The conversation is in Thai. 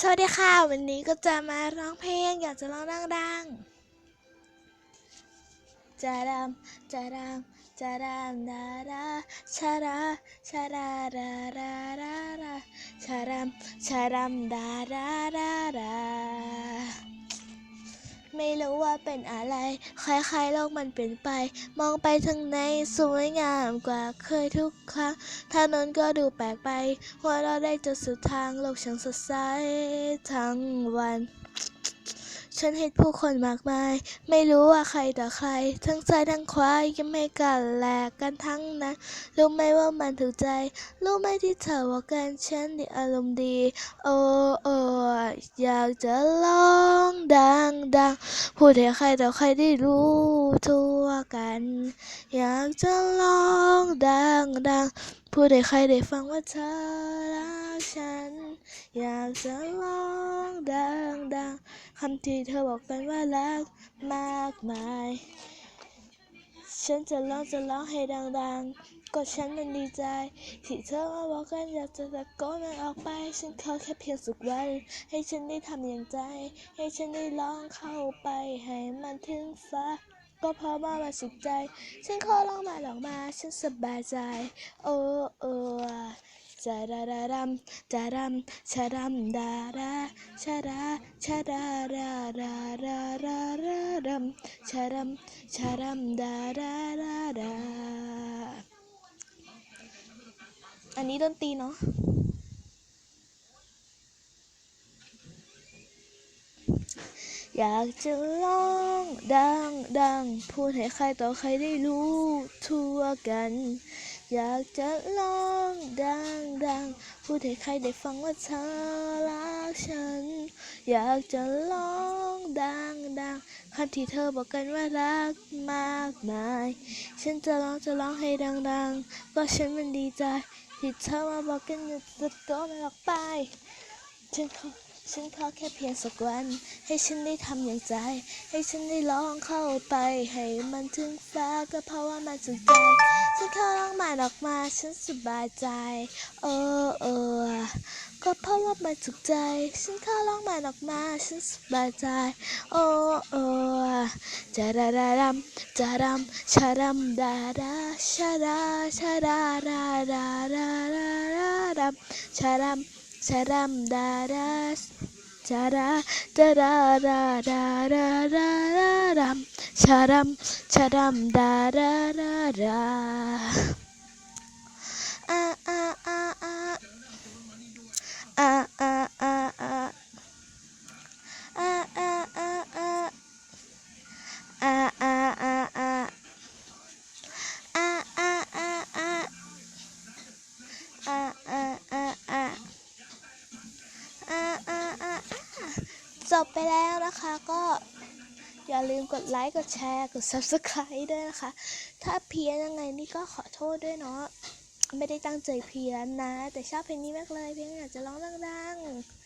สวัสดีค่ะ วันนี้ก็จะมาร้องเพลง อยากจะร้องดังๆจะรำจะรำจะรำดาดาชาราชาราดาดาดาชารำชารำดาดาดาดา ไม่รู้ว่าเป็นอะไร คล้ายๆโลกมันเปลี่ยนไป มองไปทางในสวยงามกว่าเคยทุกครั้งถนนก็ดูแปลกไปหัวเราได้จนสุดทางโลกช่างสดใสทั้งวัน ฉันเห็นผู้คนมากมาย ไม่รู้ว่าใครต่อใคร ทั้งซ้ายทั้งขวายังไม่กันแหลกกันทั้งนั้น รู้ไหมว่ามันถูกใจ รู้ไหมที่เธอว่ากันฉันดีอารมณ์ดี โอ้โอ้อยากจะร้องดังดังพูดให้ใครต่อใครได้รู้ทั่วกัน อยากจะร้องดังดัง ผู้ใดใครได้ฟังว่าเธอรักฉัน อยากจะร้องดังดังคำที่เธอบอกกันว่ารักมากมาย ฉันจะร้องจะร้องให้ดังๆ ก็ฉันมันดีใจ ที่เธอมาบอกกันอยากจะตะโกนมันออกไป ฉันขอแค่เพียงสุกวัน ให้ฉันได้ทำอย่างใจ ให้ฉันได้ร้องเข้าไปให้มันถึงฟ้า ก็เพราะมามาสุขใจ ฉันขอลองมาลองมา ฉันสบายใจ โอ้โอ้ชาดารารัมดารัมชารัมดาราชาราชาราราราราราราดัมชารัมชารัมดาราราราอันนี้ดนตรีเนาะ อยากจะร้องดังดังพูดให้ใครต่อใครได้รู้ทั่วกัน อยากจะร้องดังดังพูดให้ใครได้ฟังว่าเธอรักฉัน อยากจะร้องดังดังคำที่เธอบอกกันว่ารักมากมาย ฉันจะร้องจะร้องให้ดังดังเพราะฉันมันดีใจที่เธอมาบอกกันจะตะโกนออกไปฉันขอ ฉันขอแค่เพียงสักวัน ให้ฉันได้ทำอย่างใจ ให้ฉันได้ลองเข้าไป ให้มันถึงฟ้าก็เพราะว่ามันถึงใจ ฉันข้าร้องมัออกมา ฉันสบายใจ เออเออ ก็เพราะว่ามันถึงใจ ฉันข้าร้องมัออกมา ฉันสบายใจ โอ้เออจารารารัมจารัมชารัมดาราชาราชาราราราราราัมชารัม 사람 나라 자라 자라라라라라람. 사람 사람 다라라라. บไปแล้วนะคะก็อย่าลืมกดไลค์ กดแชร์ กด subscribe ด้วยนะคะ ถ้าเพี้ยนยังไงนี่ก็ขอโทษด้วยเนาะ ไม่ได้ตั้งใจเพี้ยนนะ แต่ชอบเพลงนี้มากเลย เพลงอยากจะร้องดังๆ